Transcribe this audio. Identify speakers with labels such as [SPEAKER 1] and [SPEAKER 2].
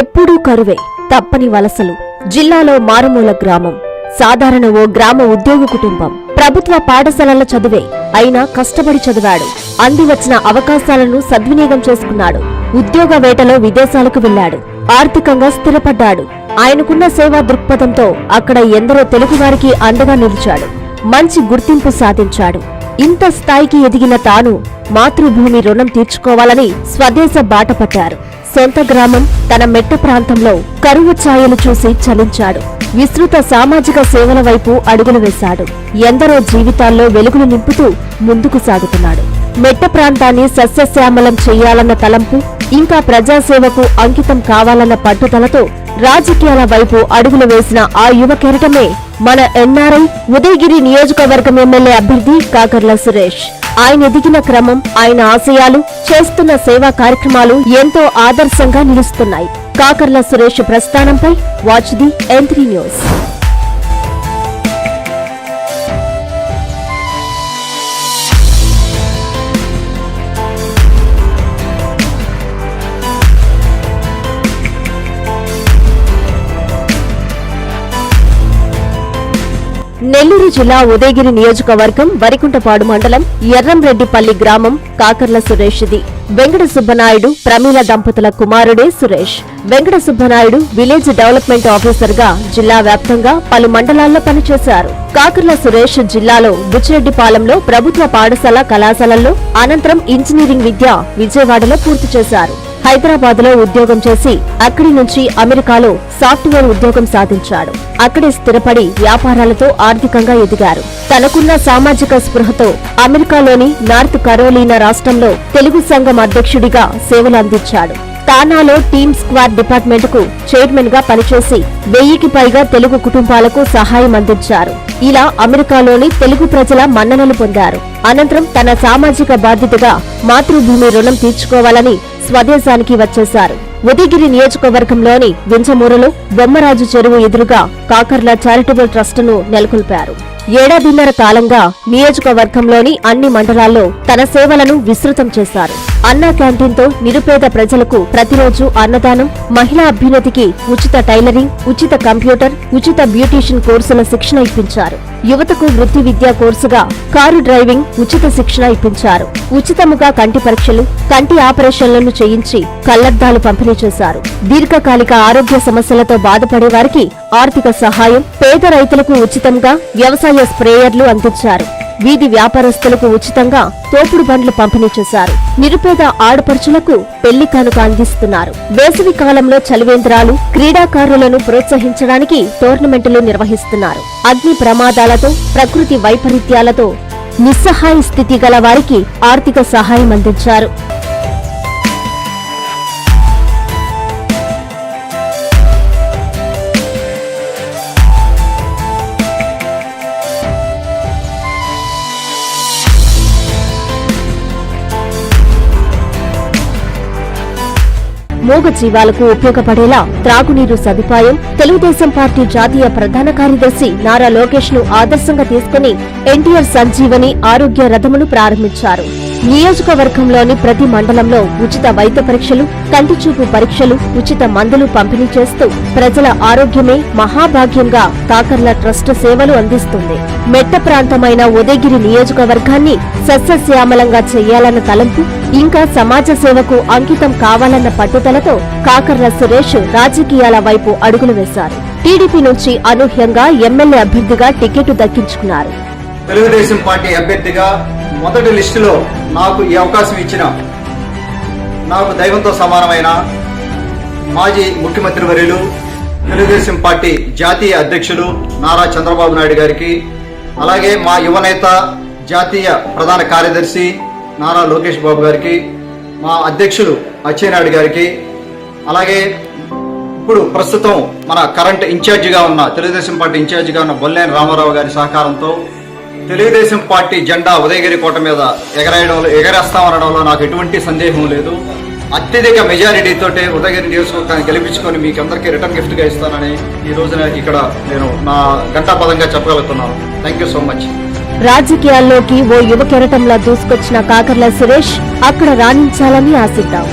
[SPEAKER 1] ఎప్పుడూ కరువే తప్పని వలసలు. జిల్లాలో మారుమూల గ్రామం. సాధారణ ఓ గ్రామ ఉద్యోగ కుటుంబం. ప్రభుత్వ పాఠశాలల చదువే. అయినా కష్టపడి చదివాడు. అంది వచ్చిన అవకాశాలను సద్వినియోగం చేసుకున్నాడు. ఉద్యోగ వేటలో విదేశాలకు వెళ్ళాడు ఆర్థికంగా స్థిరపడ్డాడు. ఆయనకున్న సేవా దృక్పథంతో అక్కడ ఎందరో తెలుగువారికి అండగా నిలిచాడు. మంచి గుర్తింపు సాధించాడు. ఇంత స్థాయికి ఎదిగిన తాను మాతృభూమి రుణం తీర్చుకోవాలని స్వదేశ బాట పట్టారు సొంత గ్రామం తన మెట్ట ప్రాంతంలో కరువు ఛాయలు చూసి చలించాడు. విస్తృత సామాజిక సేవల వైపు అడుగులు వేశాడు. ఎందరో జీవితాల్లో వెలుగులు నింపుతూ ముందుకు సాగుతున్నాడు. మెట్ట ప్రాంతాన్ని సస్యశ్యామలం చెయ్యాలన్న తలంపు ఇంకా ప్రజాసేవకు అంకితం కావాలన్న పట్టుదలతో రాజకీయాల వైపు అడుగులు వేసిన ఆ యువ కెరటమే మన ఎన్ఆర్ఐ ఉదయగిరి నియోజకవర్గం ఎమ్మెల్యే అభ్యర్థి కాకర్ల సురేష్. ఆయన ఎదిగిన క్రమం ఆయన ఆశయాలు చేస్తున్న సేవా కార్యక్రమాలు ఎంతో ఆదర్శంగా నిలుస్తున్నాయి. Kakarla Suresh ప్రస్థానంపై watch the M three news Nellore జిల్లా ఉదయగిరి నియోజకవర్గం వరికుంటపాడు మండలం ఎర్రంరెడ్డిపల్లి గ్రామం కాకర్ల సురేష్ది. వెంకట సుబ్బనాయుడు ప్రమీల దంపతుల కుమారుడే సురేష్. వెంకట సుబ్బనాయుడు విలేజ్ డెవలప్మెంట్ ఆఫీసర్గా జిల్లా వ్యాప్తంగా పలు మండలాల్లో పనిచేశారు. కాకర్ల సురేష్ జిల్లాలో బుచ్చిరెడ్డిపాలెంలో ప్రభుత్వ పాఠశాల కళాశాలల్లో అనంతరం ఇంజనీరింగ్ విద్య విజయవాడలో పూర్తి చేశారు. హైదరాబాద్లో ఉద్యోగం చేసి అక్కడి నుంచి అమెరికాలో సాఫ్ట్వేర్ ఉద్యోగం సాధించాడు. అక్కడే స్థిరపడి వ్యాపారాలతో ఆర్థికంగా ఎదిగారు. తనకున్న సామాజిక స్పృహతో అమెరికాలోని నార్త్ కరోలీనా రాష్ట్రంలో తెలుగు సంఘం అధ్యక్షుడిగా సేవలు అందించాడు తానాలో టీమ్ స్క్వాడ్ డిపార్ట్మెంట్కు చైర్మన్గా పనిచేసి వెయ్యికి పైగా తెలుగు కుటుంబాలకు సహాయం అందించారు. ఇలా అమెరికాలోని తెలుగు ప్రజల మన్ననలు పొందారు. అనంతరం తన సామాజిక బాధ్యతగా మాతృభూమి రుణం తీర్చుకోవాలని స్వదేశానికి వచ్చేశారు. ఉదయగిరి నియోజకవర్గంలోని వింజమూరులో బొమ్మరాజు చెరువు ఎదురుగా కాకర్ల చారిటబుల్ ట్రస్టును నెలకొల్పారు. ఏడాదిన్నర కాలంగా నియోజకవర్గంలోని అన్ని మండలాల్లో తన సేవలను విస్తృతం చేశారు. అన్నా క్యాంటీన్తో నిరుపేద ప్రజలకు ప్రతిరోజు అన్నదానం మహిళా అభ్యున్నతికి ఉచిత టైలరింగ్ ఉచిత కంప్యూటర్ ఉచిత బ్యూటీషియన్ కోర్సుల శిక్షణ ఇప్పించారు. యువతకు వృత్తి విద్యా కోర్సుగా కారు డ్రైవింగ్ ఉచిత శిక్షణ ఇప్పించారు. ఉచితముగా కంటి పరీక్షలు కంటి ఆపరేషన్లను చేయించి కళ్ళద్దాలు పంపిణీ చేశారు. దీర్ఘకాలిక ఆరోగ్య సమస్యలతో బాధపడే వారికి ఆర్థిక సహాయం పేద రైతులకు ఉచితంగా వ్యవసాయ స్ప్రేయర్లు అందించారు. వీధి వ్యాపారస్తులకు ఉచితంగా తోపుడు బండ్లు పంపిణీ చేశారు. నిరుపేద ఆడపడుచులకు పెళ్ళి కానుక అందిస్తున్నారు. వేసవి కాలంలో చలివేంద్రాలు క్రీడాకారులను ప్రోత్సహించడానికి టోర్నమెంటులు నిర్వహిస్తున్నారు. అగ్ని ప్రమాదాలతో ప్రకృతి వైపరీత్యాలతో నిస్సహాయ స్థితి గల వారికి ఆర్థిక సహాయం అందించారు. మూగ జీవాలకు ఉపయోగపడేలా త్రాగునీరు సదుపాయం తెలుగుదేశం పార్టీ జాతీయ ప్రధాన కార్యదర్శి నారా లోకేష్ను ఆదర్శంగా తీసుకుని ఎన్టీఆర్ సంజీవని ఆరోగ్య రథమును ప్రారంభించారు. నియోజకవర్గంలోని ప్రతి మండలంలో ఉచిత వైద్య పరీక్షలు కంటిచూపు పరీక్షలు ఉచిత మందులు పంపిణీ చేస్తూ ప్రజల ఆరోగ్యమే మహాభాగ్యంగా కాకర్ల ట్రస్ట్ సేవలు అందిస్తుంది. మెట్ట ప్రాంతమైన ఉదయగిరి నియోజకవర్గాన్ని సస్యశ్యామలంగా చేయాలన్న తలంపు ఇంకా సమాజ సేవకు అంకితం కావాలన్న పట్టుదలతో కాకర్ల సురేష్ రాజకీయాల వైపు అడుగులు వేశారు. టీడీపీ నుంచి అనూహ్యంగా ఎమ్మెల్యే అభ్యర్థిగా టికెట్ దక్కించుకున్నారు.
[SPEAKER 2] తెలుగుదేశం పార్టీ అభ్యర్థిగా మొదటి లిస్టులో నాకు ఈ అవకాశం ఇచ్చిన నాకు దైవంతో సమానమైన మాజీ ముఖ్యమంత్రి వర్యులు తెలుగుదేశం పార్టీ జాతీయ అధ్యక్షులు నారా చంద్రబాబు నాయుడు గారికి అలాగే మా యువనేత జాతీయ ప్రధాన కార్యదర్శి నారా లోకేష్ బాబు గారికి మా అధ్యక్షులు అచ్చెన్నాయుడు గారికి అలాగే ఇప్పుడు ప్రస్తుతం మన కరెంట్ ఇన్ఛార్జిగా ఉన్న తెలుగుదేశం పార్టీ ఇన్ఛార్జిగా ఉన్న బొల్లేని రామారావు గారి సహకారంతో తెలుగుదేశం పార్టీ జెండా ఉదయగిరి కోట మీద ఎగరేయడంలో ఎగరేస్తామనడంలో నాకు ఎటువంటి సందేహం లేదు. అత్యధిక మెజారిటీతోటే ఉదయగిరి నియోజకవర్గాన్ని గెలిపించుకొని మీకు అందరికీ రిటర్న్ గిఫ్ట్గా ఇస్తానని ఈ రోజున ఇక్కడ నేను నా గంటాపదంగా చెప్పగలుగుతున్నాను. థ్యాంక్ యూ సో మచ్
[SPEAKER 1] రాజకీయాల్లోకి ఓ యువ కెరటంలా దూసుకొచ్చిన కాకర్ల సురేష్ అక్కడ రాణించాలని ఆశిద్దాం.